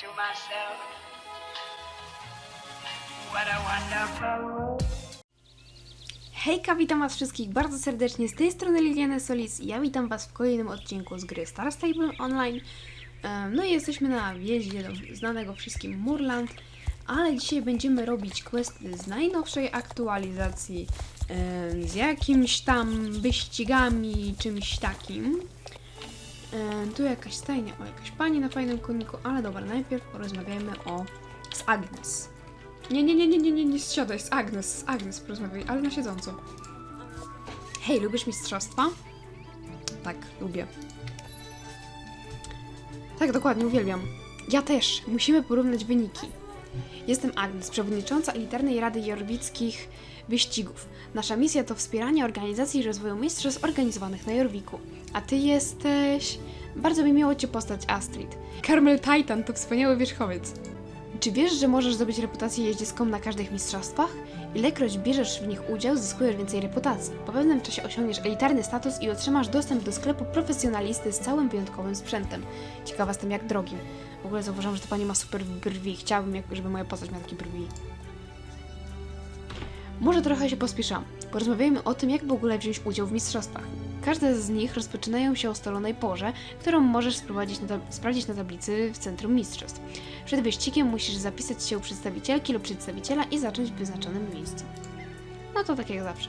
to myself, what a wonderful world. Hejka, witam was wszystkich bardzo serdecznie. Z tej strony Liliana Solis ja witam was w kolejnym odcinku z gry Star Stable Online. No i jesteśmy na wjeździe do znanego wszystkim Murland, ale dzisiaj będziemy robić questy z najnowszej aktualizacji, z jakimś tam wyścigami, czymś takim. Em, Tu jakaś stajnia, o jakaś pani na fajnym koniku, ale dobra, najpierw porozmawiajmy o z Agnes. Nie, nie, nie, nie, nie, nie, nie siadaj, z Agnes, z Agnes porozmawiaj, ale na siedząco. Hej, lubisz mistrzostwa? Tak, lubię. Tak, dokładnie, uwielbiam. Ja też. Musimy porównać wyniki. Jestem Agnes, przewodnicząca elitarnej Rady Jorwickich Wyścigów. Nasza misja to wspieranie organizacji i rozwoju mistrzostw organizowanych na Jorwiku. A ty jesteś... Bardzo mi miło cię postać, Astrid. Carmel Titan to wspaniały wierzchowiec. Czy wiesz, że możesz zdobyć reputację jeździecką na każdych mistrzostwach? Ilekroć bierzesz w nich udział, zyskujesz więcej reputacji. Po pewnym czasie osiągniesz elitarny status i otrzymasz dostęp do sklepu profesjonalisty z całym wyjątkowym sprzętem. Ciekawa jestem jak drogim. W ogóle zauważyłam, że ta pani ma super brwi. Chciałabym, żeby moja postać miała takie brwi. Może trochę się pospieszam. Porozmawiajmy o tym, jak w ogóle wziąć udział w mistrzostwach. Każde z nich rozpoczynają się o ustalonej porze, którą możesz na sprawdzić na tablicy w centrum mistrzostw. Przed wyścigiem musisz zapisać się u przedstawicielki lub przedstawiciela i zacząć w wyznaczonym miejscu. No to tak jak zawsze.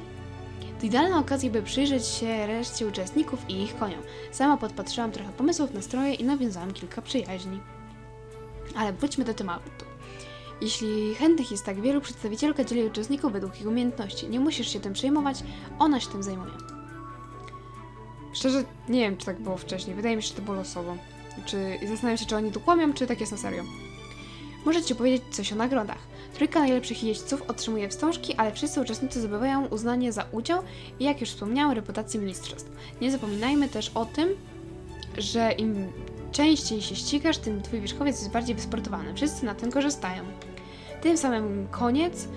To idealna okazja, by przyjrzeć się reszcie uczestników i ich koniom. Sama podpatrzyłam trochę pomysłów, nastroje i nawiązałam kilka przyjaźni. Ale wróćmy do tematu. Jeśli chętnych jest tak wielu, przedstawicielka dzieli uczestników według ich umiejętności. Nie musisz się tym przejmować, ona się tym zajmuje. Szczerze, nie wiem, czy tak było wcześniej. Wydaje mi się, że to było losowo. Czy zastanawiam się, czy oni tu kłamią, czy tak jest na serio. Ci powiedzieć coś o nagrodach. Trójka najlepszych jeźdźców otrzymuje wstążki, ale wszyscy uczestnicy zdobywają uznanie za udział i, jak już wspomniałam, reputację mistrzostw. Nie zapominajmy też o tym, że im częściej się ścigasz, tym Twój wierzchowiec jest bardziej wysportowany. Wszyscy na tym korzystają. Tym samym koniec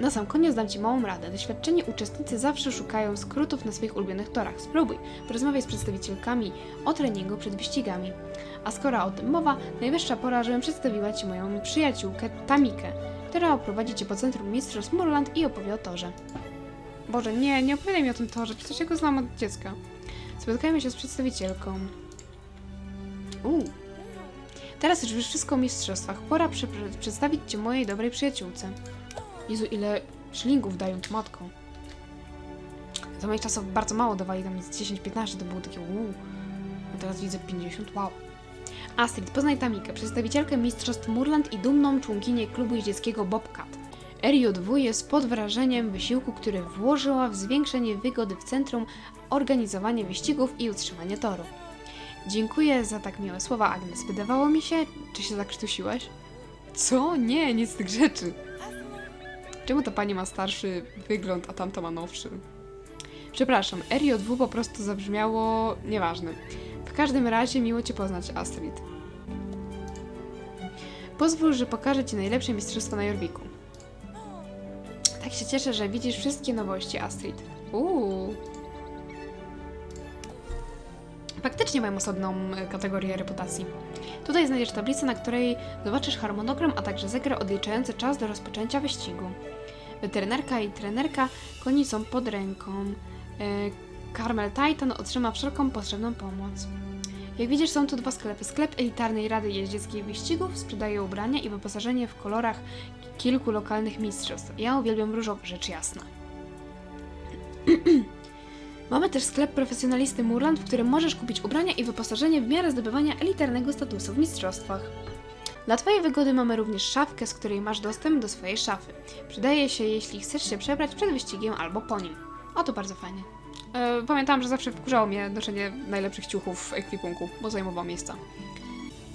na sam koniec dam Ci małą radę. Doświadczeni uczestnicy zawsze szukają skrótów na swoich ulubionych torach. Spróbuj, porozmawiaj z przedstawicielkami o treningu przed wyścigami. A skoro o tym mowa, najwyższa pora, żebym przedstawiła Ci moją przyjaciółkę Tamikę, która oprowadzi Cię po centrum Mistrzostw Murland i opowie o torze. Boże, nie, nie opowiadaj mi o tym torze, przecież ja go znam od dziecka. Spotkajmy się z przedstawicielką. Uuu. Teraz już wiesz wszystko o mistrzostwach. Pora prze- przedstawić Cię mojej dobrej przyjaciółce. Jezu, ile szlingów dają matką. Za moich czasów bardzo mało dawali, tam z 10-15 to było takie uuu. A teraz widzę 50, wow. Astrid, poznaj Tamikę, przedstawicielkę Mistrzostw Murland i dumną członkinię klubu jeździeckiego Bobcat. RJW jest pod wrażeniem wysiłku, który włożyła w zwiększenie wygody w centrum, organizowanie wyścigów i utrzymanie toru. Dziękuję za tak miłe słowa, Agnes. Wydawało mi się, czy się zakrztusiłaś? Co? Nie, nic z tych rzeczy. Czemu ta pani ma starszy wygląd, a tamta ma nowszy? Przepraszam, RJW po prostu zabrzmiało nieważne. W każdym razie miło Cię poznać, Astrid. Pozwól, że pokażę Ci najlepsze mistrzostwo na Jorwiku. Tak się cieszę, że widzisz wszystkie nowości, Astrid. Uuu. Faktycznie mają osobną e, kategorię reputacji. Tutaj znajdziesz tablicę, na której zobaczysz harmonogram, a także zegar odliczający czas do rozpoczęcia wyścigu. Weterynerka i trenerka koni są pod ręką. E, Carmel Titan otrzyma wszelką potrzebną pomoc. Jak widzisz, są tu dwa sklepy. Sklep elitarnej Rady Jeździeckich Wyścigów sprzedaje ubrania i wyposażenie w kolorach kilku lokalnych mistrzostw. Ja uwielbiam różowy, rzecz jasna. Mamy też sklep profesjonalisty Murland, w którym możesz kupić ubrania i wyposażenie w miarę zdobywania elitarnego statusu w mistrzostwach. Dla Twojej wygody mamy również szafkę, z której masz dostęp do swojej szafy. Przydaje się, jeśli chcesz się przebrać przed wyścigiem albo po nim. O, to bardzo fajnie. E, pamiętam, że zawsze wkurzało mnie noszenie najlepszych ciuchów w ekwipunku, bo zajmowało miejsca.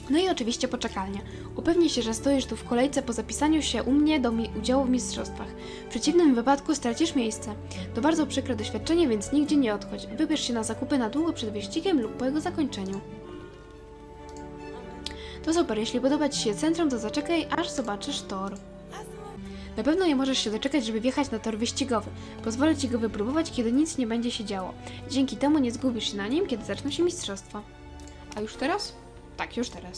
No i oczywiście poczekalnia. Upewnij się, że stoisz tu w kolejce po zapisaniu się u mnie do udziału w mistrzostwach. W przeciwnym wypadku stracisz miejsce. To bardzo przykre doświadczenie, więc nigdzie nie odchodź. Wybierz się na zakupy na długo przed wyścigiem lub po jego zakończeniu. To super, jeśli podoba Ci się centrum, to zaczekaj, aż zobaczysz tor. Na pewno nie możesz się doczekać, żeby wjechać na tor wyścigowy. Pozwolę Ci go wypróbować, kiedy nic nie będzie się działo. Dzięki temu nie zgubisz się na nim, kiedy zaczną się mistrzostwa. A już teraz? Tak, już teraz.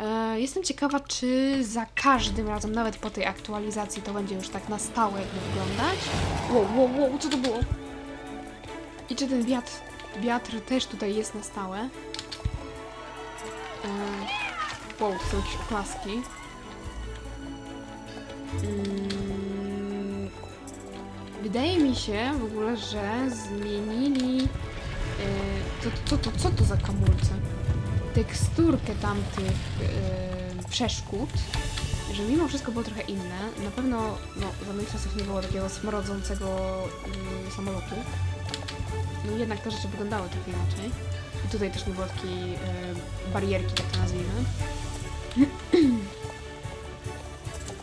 E, jestem ciekawa, czy za każdym razem, nawet po tej aktualizacji, to będzie już tak na stałe jakby wyglądać. Wow, wow, wow, co to było? I czy ten wiatr, wiatr też tutaj jest na stałe? E, wow, są jakieś oklaski. Mm, wydaje mi się w ogóle, że zmienili... E, to, to, to, co to za kamulce? Teksturkę tamtych e, przeszkód, że mimo wszystko było trochę inne. Na pewno no, za moich czasów nie było takiego smrodzącego e, samolotu. No jednak te rzeczy wyglądały trochę inaczej. I tutaj też nie było takiej e, barierki, tak to nazwijmy.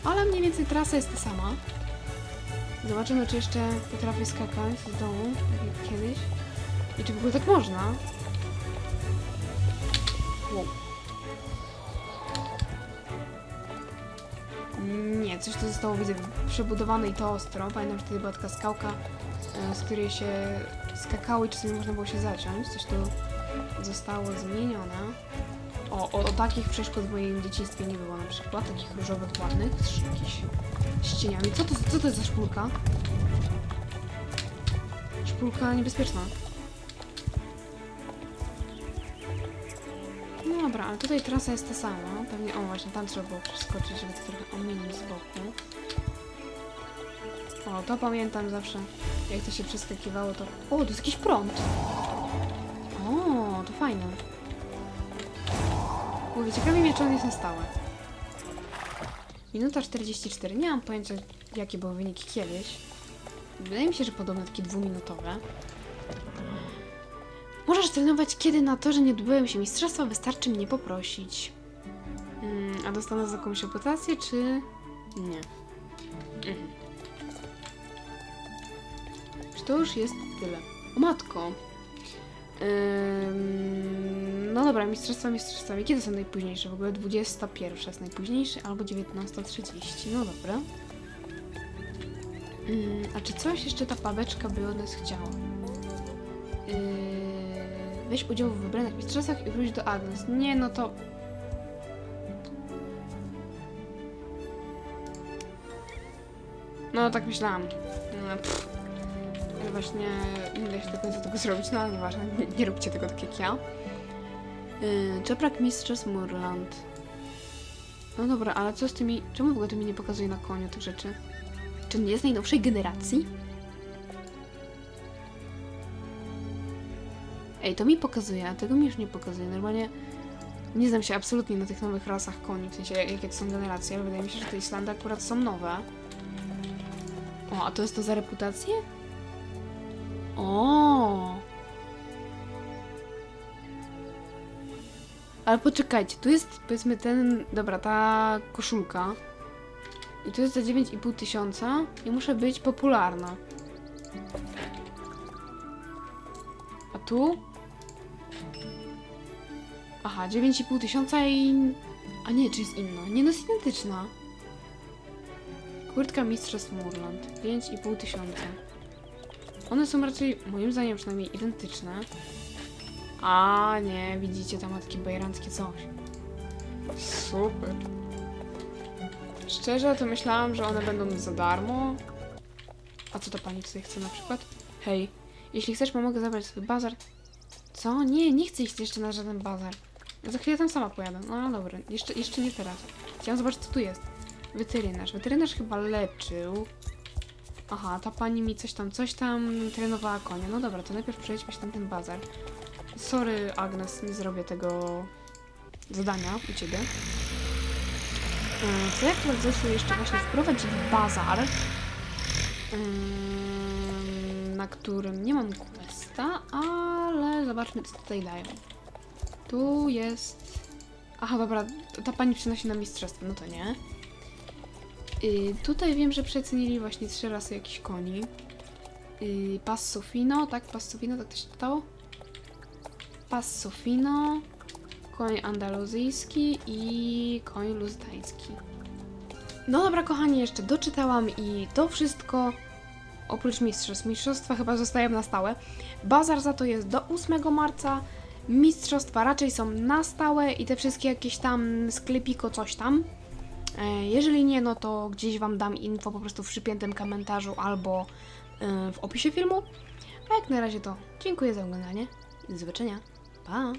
Ale mniej więcej trasa jest ta sama. Zobaczymy, czy jeszcze potrafię skakać z dołu, tak jak kiedyś. I czy w ogóle tak można? Wow. Nie, coś tu zostało, widzę, przebudowane i to ostro. Pamiętam, że wtedy była taka skałka, e, z której się skakało i czasami można było się zaciąć. Coś tu zostało zmienione. O, o, o takich przeszkód w moim dzieciństwie nie było na przykład, takich różowych, ładnych, z jakichś z cieniami. Co to, co to jest za szpulka? Szpulka niebezpieczna. No dobra, ale tutaj trasa jest ta sama. Pewnie, o właśnie, tam trzeba było przeskoczyć, żeby to trochę ominąć z boku. O, to pamiętam zawsze, jak to się przeskakiwało, to... O, to jest jakiś prąd! O, to fajne. Mówię, ciekawie mnie, czy on jest na stałe. Minuta 44. Nie mam pojęcia, jakie były wyniki kiedyś. Wydaje mi się, że podobno takie dwuminutowe. Możesz trenować, kiedy na torze nie odbyłem się mistrzostwa, wystarczy mnie poprosić. Mm, a dostanę za jakąś reputację, czy... Nie. Mhm. Czy to już jest tyle? O matko! Ym, no dobra, mistrzostwa mistrzostwami. Kiedy są najpóźniejsze? W ogóle 21 jest najpóźniejszy, albo 19.30. No dobra. Ym, a czy coś jeszcze ta babeczka by od nas chciała? Yy, weź udział w wybranych mistrzostwach i wróć do Agnes. Nie, no to... No, tak myślałam. No, pff. Właśnie nie da się do końca tego zrobić, no ale nieważne, nie, nie róbcie tego tak jak ja. Yy, Czeprak Mistrzostw Murland. No dobra, ale co z tymi... Czemu w ogóle to mi nie pokazuje na koniu tych rzeczy? Czy nie jest najnowszej generacji? Ej, to mi pokazuje, a tego mi już nie pokazuje. Normalnie nie znam się absolutnie na tych nowych rasach koni, w sensie jak- jakie to są generacje, ale wydaje mi się, że te Islandy akurat są nowe. O, a to jest to za reputację? O. Ale poczekajcie, tu jest powiedzmy ten, dobra, ta koszulka. I to jest za 9,5 tysiąca i muszę być popularna. A tu? Aha, 9,5 tysiąca i... A nie, czy jest inna? Nie, no jest identyczna. Kurtka Mistrzostw Murland. 5,5 tysiąca. One są raczej, moim zdaniem przynajmniej, identyczne. A nie, widzicie, tam ma takie bajeranckie coś. Super. Szczerze, to myślałam, że one będą za darmo. A co to pani tutaj chce na przykład? Hej, jeśli chcesz, pomogę zabrać swój bazar. Co? Nie, nie chcę iść jeszcze na żaden bazar. Za chwilę tam sama pojadę. No dobra, jeszcze, jeszcze nie teraz. Chciałam zobaczyć, co tu jest. Weterynarz. Weterynarz chyba leczył. Aha, ta pani mi coś tam, coś tam trenowała konia. No dobra, to najpierw przejdźmy się tam ten bazar. Sorry, Agnes, nie zrobię tego zadania u ciebie. Yy, Co jak tu jeszcze właśnie wprowadzić bazar, yy, na którym nie mam questa, ale zobaczmy, co tutaj dają. Tu jest... Aha, dobra, ta pani przynosi na mistrzostwo, no to nie. Y, tutaj wiem, że przecenili właśnie trzy rasy jakichś koni. Y, Passofino, tak? Passofino, tak to się czytało? Passofino, koń andaluzyjski i koń luzdański. No dobra, kochani, jeszcze doczytałam i to wszystko oprócz mistrzostw. Mistrzostwa chyba zostają na stałe. Bazar za to jest do 8 marca. mistrzostwa raczej są na stałe i te wszystkie jakieś tam sklepiko coś tam. E, Jeżeli nie, no to gdzieś Wam dam info po prostu w przypiętym komentarzu albo e, w opisie filmu. A jak na razie to dziękuję za oglądanie do zobaczenia. 吧。